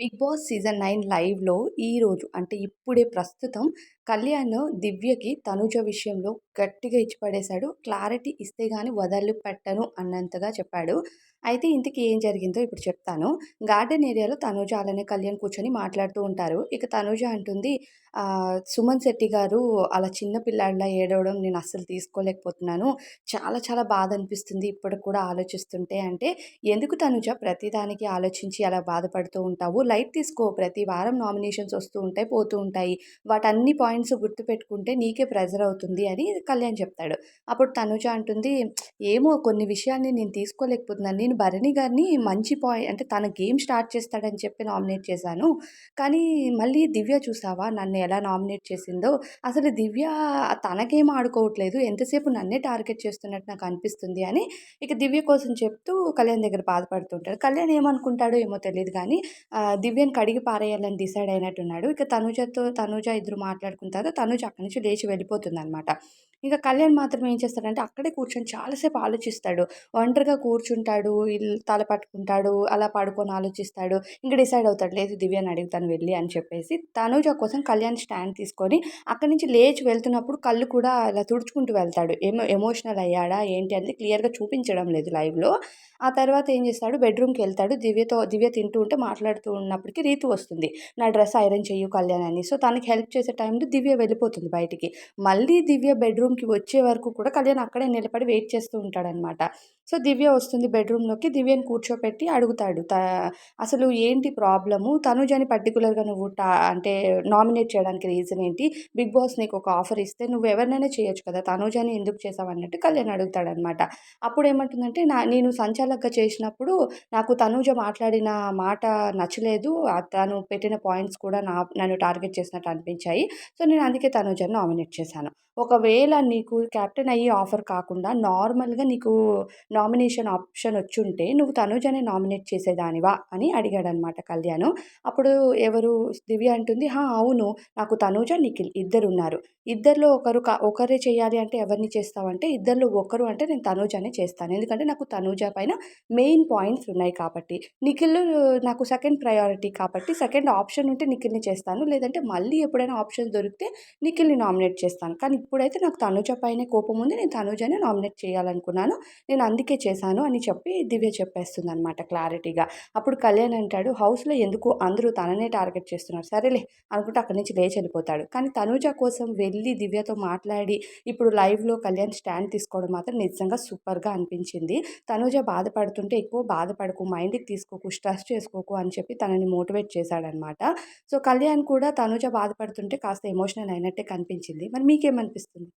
Big boss season nine లైవ్లో ఈరోజు అంటే ఇప్పుడే ప్రస్తుతం కళ్యాణ్ దివ్యకి తనుజ విషయంలో గట్టిగా ఇచ్చి పడేశాడు క్లారిటీ ఇస్తే కానీ వదలు పెట్టను అన్నంతగా చెప్పాడు. అయితే ఇంతకీ ఏం జరిగిందో ఇప్పుడు చెప్తాను. గార్డెన్ ఏరియాలో తనుజ అలానే కళ్యాణ్ కూర్చొని మాట్లాడుతూ ఉంటారు. ఇక తనుజ అంటుంది సుమన్ శెట్టి గారు అలా చిన్న పిల్లాడిలా ఏడవడం నేను అస్సలు తీసుకోలేకపోతున్నాను. చాలా చాలా బాధ అనిపిస్తుంది ఇప్పటికి కూడా ఆలోచిస్తుంటే అంటే ఎందుకు తనుజ ప్రతిదానికి ఆలోచించి అలా బాధపడుతూ ఉంటావు? లైట్ తీసుకో ప్రతి వారం నామినేషన్స్ వస్తూ ఉంటాయి పోతూ ఉంటాయి. వాటన్ని పాయింట్స్ గుర్తుపెట్టుకుంటే నీకే ప్రెజర్ అవుతుంది అని కళ్యాణ్ చెప్తాడు. అప్పుడు తనుజ అంటుంది ఏమో కొన్ని విషయాన్ని నేను తీసుకోలేకపోతున్నాను. నేను భరణి గారిని మంచి పాయింట్ అంటే తన గేమ్ స్టార్ట్ చేస్తాడని చెప్పి నామినేట్ చేశాను. కానీ మళ్ళీ దివ్య చూసావా? నన్ను ఎలా నామినేట్ చేసిందో? అసలు దివ్య తన గేమ్ ఆడుకోవట్లేదు. ఎంతసేపు నన్నే టార్గెట్ చేస్తున్నట్టు నాకు అనిపిస్తుంది అని ఇక దివ్య కోసం చెప్తూ కళ్యాణ్ దగ్గర బాధపడుతుంటాడు. కళ్యాణ్ ఏమనుకుంటాడో ఏమో తెలియదు కానీ దివ్యను కడిగి పారేయాలని డిసైడ్ అయినట్టున్నాడు. ఇక తనుజతో తనుజ ఇద్దరు మాట్లాడుకుంటారు తర్వాత తనుజ అక్కడి నుంచి లేచి వెళ్ళిపోతుంది అనమాట ఇంకా కళ్యాణ్ మాత్రం ఏం చేస్తాడంటే అక్కడే కూర్చొని చాలాసేపు ఆలోచిస్తాడు. ఒంటరిగా కూర్చుంటాడు తల పట్టుకుంటాడు అలా పడుకొని ఆలోచిస్తాడు. ఇంకా డిసైడ్ అవుతాడు లేదు దివ్యని అడుగుతాను వెళ్ళి అని చెప్పేసి తనుజ కోసం కళ్యాణ్ స్టాండ్ తీసుకొని అక్కడి నుంచి లేచి వెళ్తున్నప్పుడు కళ్ళు కూడా అలా తుడుచుకుంటూ వెళ్తాడు. ఎమో ఎమోషనల్ అయ్యాడా ఏంటి? అనేది క్లియర్గా చూపించడం లేదు లైవ్లో. ఆ తర్వాత ఏం చేస్తాడు బెడ్రూమ్కి వెళ్తాడు. దివ్యతో దివ్య తింటూ ఉంటే మాట్లాడుతూ ఉన్నప్పటికీ రీతి వస్తుంది. నా డ్రెస్ ఐరన్ చెయ్యు కళ్యాణ్ అని. సో తనకి హెల్ప్ చేసే టైంలో దివ్య వెళ్ళిపోతుంది బయటికి. మళ్ళీ దివ్య బెడ్రూమ్ రూమ్కి వచ్చే వరకు కూడా కళ్యాణ్ అక్కడే నిలబడి వెయిట్ చేస్తూ ఉంటాడనమాట సో దివ్య వస్తుంది బెడ్రూమ్లోకి దివ్యని కూర్చోపెట్టి అడుగుతాడు. త అసలు ఏంటి ప్రాబ్లము? తనుజని పర్టికులర్గా నువ్వు టా అంటే నామినేట్ చేయడానికి రీజన్ ఏంటి? బిగ్ బాస్ నీకు ఒక ఆఫర్ ఇస్తే నువ్వు ఎవరినైనా చేయొచ్చు కదా? తనుజని ఎందుకు చేసావు అన్నట్టు కళ్యాణ్ అడుగుతాడనమాట అప్పుడు ఏమంటుందంటే నా నేను సంచాలకగా చేసినప్పుడు నాకు తనుజ మాట్లాడిన మాట నచ్చలేదు. తను పెట్టిన పాయింట్స్ కూడా నా నన్ను టార్గెట్ చేసినట్టు అనిపించాయి. సో నేను అందుకే తనుజని నామినేట్ చేశాను. ఒకవేళ నీకు క్యాప్టెన్ అయ్యి ఆఫర్ కాకుండా నార్మల్గా నీకు నామినేషన్ ఆప్షన్ వచ్చుంటే నువ్వు తనుజనే నామినేట్ చేసేదానివా అని అడిగాడనమాట కళ్యాణ్. అప్పుడు ఎవరు? దివ్య అంటుంది అవును నాకు తనుజ నిఖిల్ ఇద్దరు ఉన్నారు ఇద్దరిలో ఒకరు ఒకరే చేయాలి అంటే ఎవరిని చేస్తావంటే ఇద్దరిలో ఒకరు అంటే నేను తనుజనే చేస్తాను. ఎందుకంటే నాకు తనూజ పైన మెయిన్ పాయింట్స్ ఉన్నాయి కాబట్టి. నిఖిల్ నాకు సెకండ్ ప్రయారిటీ కాబట్టి సెకండ్ ఆప్షన్ ఉంటే నిఖిల్ని చేస్తాను. లేదంటే మళ్ళీ ఎప్పుడైనా ఆప్షన్ దొరికితే నిఖిల్ని నామినేట్ చేస్తాను. కానీ ఇప్పుడైతే నాకు తనూజ పైన కోపం ఉంది. నేను తనుజనే నామినేట్ చేయాలనుకున్నాను. నేను అందుకే అందుకే చేశాను అని చెప్పి దివ్య చెప్పేస్తుంది అనమాట క్లారిటీగా. అప్పుడు కళ్యాణ్ అంటాడు హౌస్లో ఎందుకు అందరూ తననే టార్గెట్ చేస్తున్నారు? సరేలే అనుకుంటే అక్కడి నుంచి లేచి వెళ్ళిపోతాడు. కానీ తనూజ కోసం వెళ్ళి దివ్యతో మాట్లాడి ఇప్పుడు లైవ్లో కళ్యాణ్ స్టాండ్ తీసుకోవడం మాత్రం నిజంగా సూపర్గా అనిపించింది. తనూజ బాధపడుతుంటే ఎక్కువ బాధపడకు మైండ్కి తీసుకోకు స్ట్రెస్ చేసుకోకు అని చెప్పి తనని మోటివేట్ చేశాడనమాట సో కళ్యాణ్ కూడా తనూజ బాధపడుతుంటే కాస్త ఎమోషనల్ అయినట్టే కనిపించింది. మరి మీకేమనిపిస్తుంది?